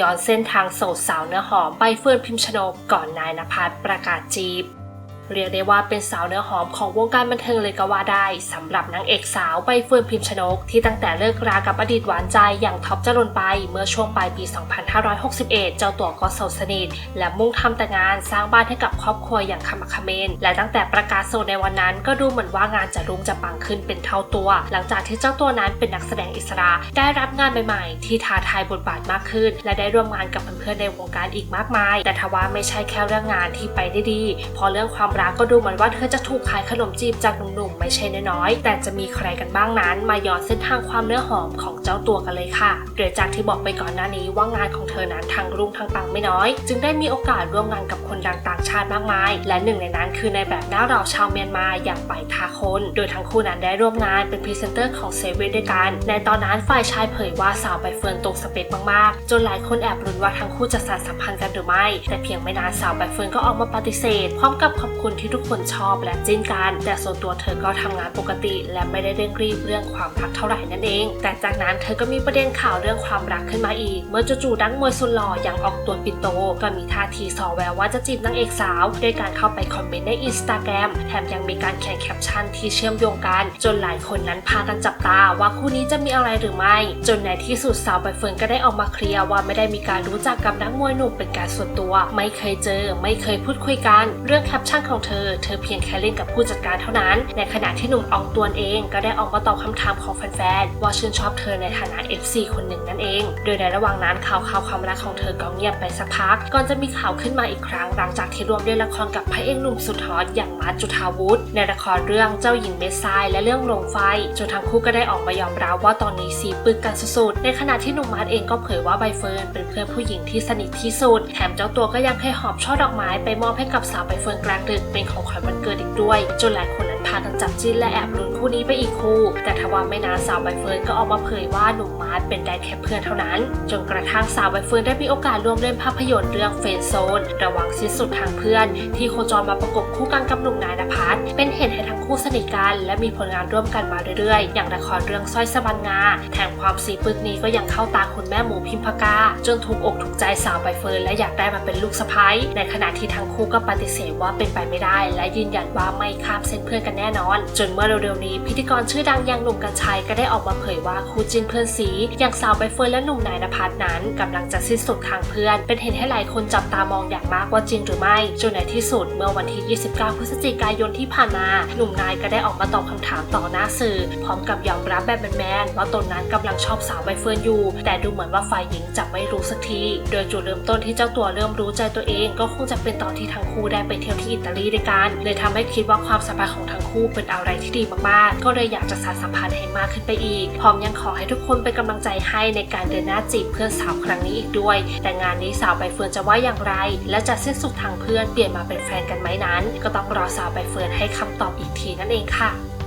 ย้อนเส้นทางโสดสาวเนื้อหอมใบเฟิร์นพิมชนกก่อนนายนภัสประกาศจีบ เรียกได้ว่าเป็นสาวเนื้อหอมของวงการบันเทิงเลยก็ว่าได้สำหรับนางเอกสาวใบเฟิร์นพิมชนก ที่ตั้งแต่เลิกรากับอดีตหวานใจอย่างท็อปจรนไป เมื่อช่วงปลายปี 2561 เจ้าตัวก็โสดสนิท และมุ่งทำแต่งานสร้างบ้านให้กับครอบครัวอย่างขมักเขม้นและตั้งแต่ประกาศโสดในวันนั้น ก็ดูเหมือนว่างานจะรุ่งจะปังขึ้นเป็นเท่าตัว หลังจากที่เจ้าตัวนั้นเป็นนักแสดงอิสระ ได้รับงานใหม่ๆ ที่ท้าทายบทบาทมากขึ้น และได้ร่วมงานกับเพื่อนๆในวงการอีกมากมาย แต่ทว่าไม่ใช่แค่เรื่องงานที่ไปได้ดี พอเรื่องความรักก็ดูเหมือนว่าเธอจะถูกขายขนมจีบจากหนุ่มๆไม่ใช่น้อยๆ แต่จะมีใครกันบ้างนั้น มาย้อนเส้นทางความเนื้อหอมของเจ้าตัวกันเลยค่ะโดยจากที่บอกไปก่อนหน้านี้ว่างานของเธอนั้นทางรุ่งทางปังไม่น้อย จึงได้มีโอกาสร่วมงานกับคนดังต่างชาติมากมาย และหนึ่งในนั้นคือในแบบหน้าเราชาวเมียนมาอย่างไปทาคน โดยทั้งคู่นั้นได้ร่วมงานเป็นพรีเซนเตอร์ของเซเว่นด้วยกัน ในตอนนั้นฝ่ายชายเผยว่าสาวใบเฟิร์นตรงสเปคมากๆ จนหลายคนแอบลุ้นว่าทั้งคู่จะสานสัมพันธ์กันหรือไม่ แต่เพียงไม่นานสาวใบเฟิร์นก็ออกมาปฏิเสธพร้อมกับขอบคุณที่ทุกคนชอบและจิ้นกัน แต่ส่วนตัวเธอก็ทำงานปกติ และไม่ได้เร่งรีบเรื่องความรักเท่าไหร่นั่นเอง แต่จากนั้นเธอก็มีประเด็นข่าวเรื่องความรักขึ้นมาอีก เมื่อจู่ๆดังมวยสุดหล่ออย่างออกตัวปิโต ก็มีท่าทีสอแววว่าจะจีบนางเอกสาวด้วยการเข้าไปคอมเมนต์ในอินสตาแกรมแถมยังมีการเขียนแคปชั่นที่เชื่อมโยงกัน จนหลายคนนั้นพากันจับตาว่าคู่นี้จะมีอะไรหรือไม่ จนในที่สุดสาวใบเฟิร์นก็ได้ออกมาเคลียร์ว่าไม่ได้มีการรู้จักกับนักมวยหนุ่มเป็นการส่วนตัว ไม่เคยเจอ ไม่เคยพูดคุยกัน เรื่องแคปชั่นของเธอ เธอเพียงแค่เล่นกับผู้จัดการเท่านั้น ในขณะที่หนุ่มอองตวนเองก็ได้ออกมาตอบคำถามของแฟนๆ ว่าชื่นชอบเธอในฐานะ FC คนหนึ่งนั่นเอง โดยในระหว่างนั้นข่าวข่าวความรักของเธอก็เงียบไปสักพัก ก่อนจะมีข่าวขึ้นมาอีกครั้ง หลังจากที่ร่วมเล่นละครกับพระเอกหนุ่มสุดฮอตอย่างมาร์จุธาวุฒิในละครเรื่องเจ้าหญิงเมสไซและเรื่องลงไฟจนทั้งคู่ก็ได้ออกมายอมรับว่าตอนนี้ซีปึกกันสุดๆ ในขณะที่หนุ่มมาร์ทเองก็เผยว่าใบเฟิร์นเป็นเพื่อนผู้หญิงที่สนิทที่สุด แถมเจ้าตัวก็ยังเคยหอบช่อดอกไม้ไปมอบให้กับสาวใบเฟิร์นกลางดึกเป็นของขวัญวันเกิดอีกด้วย จนหลายคนนั้น พากันจับจิ้นและแอบลุ้นคู่นี้ไปอีกคู่ แต่ทว่าไม่นานสาวใบเฟิร์นก็ออกมาเผยว่าหนุ่มมาร์ทเป็นได้แค่เพื่อนเท่านั้น จนกระทั่งสาวใบเฟิร์นได้มีโอกาสร่วมเล่นภาพยนตร์เรื่องเฟนโซน ระหว่างสิ้นสุดทางเพื่อน ที่โคจรมาประกบคู่กันกับหนุ่มนายนภัสเป็นเหตุให้ทั้งคู่สนิทกัน และมีผลงานร่วมกันมาเรื่อยๆ อย่างละครเรื่องสร้อยสะบันงาแถมความสีปึกนี้ก็ยังเข้าตาคุณแม่หมูพิมพากาจนถูกอกถูกใจสาวใบเฟิร์นและอยากได้มาเป็นลูกสะใภ้ในขณะที่ทั้งคู่ก็ปฏิเสธว่าเป็นไปไม่ได้ และยืนยันว่าไม่ข้ามเส้นเพื่อนกันแน่นอน จนเมื่อเร็วๆนี้ พิธีกรชื่อดังอย่างหนุ่มกัญชัยก็ได้ออกมาเผยว่าคู่จิ้นเพื่อนสีอย่างสาวใบเฟิร์นและหนุ่มนายนภัสนั้นกำลังจะสิ้นสุดทางเพื่อน เป็นเหตุให้หลายคนจับตามองอย่างมากว่าจริงหรือไม่จนในที่สุดเมื่อวันที่ 29 พฤศจิกายนที่ผ่านมา หนุ่มนายก็ได้ออกมาตอบคำถามต่อหน้าสื่อ พร้อมกับยอมรับแบบแมนๆว่าตนนั้นกำลังชอบสาวใบเฟิร์นอยู่ แต่ดูเหมือนว่าฝ่ายหญิงจะไม่รู้สักที โดยจุดเริ่มต้นที่เจ้าตัวเริ่มรู้ใจตัวเอง ก็คงจะเป็นตอนที่ทั้งคู่ได้ไปเที่ยวที่อิตาลีด้วยกันเลยทำให้คิดว่าความสัมพันธ์ของทั้งคู่เป็นอะไรที่ดีมากๆ ก็เลยอยากจะสานสัมพันธ์ให้มากขึ้นไปอีก พร้อมยังขอให้ทุกคนเป็นกำลังใจให้ในการเดินหน้าจีบเพื่อนสาวครั้งนี้อีกด้วย แต่งานนี้สาวใบเฟิร์นจะว่าอย่างไร และจะสิ้นสุดทางเพื่อนเปลี่ยนมาเป็นแฟนกันไหมนั้น ก็ต้องรอสาวใบเฟิร์นให้คำตอบอีกทีนั่นเองค่ะ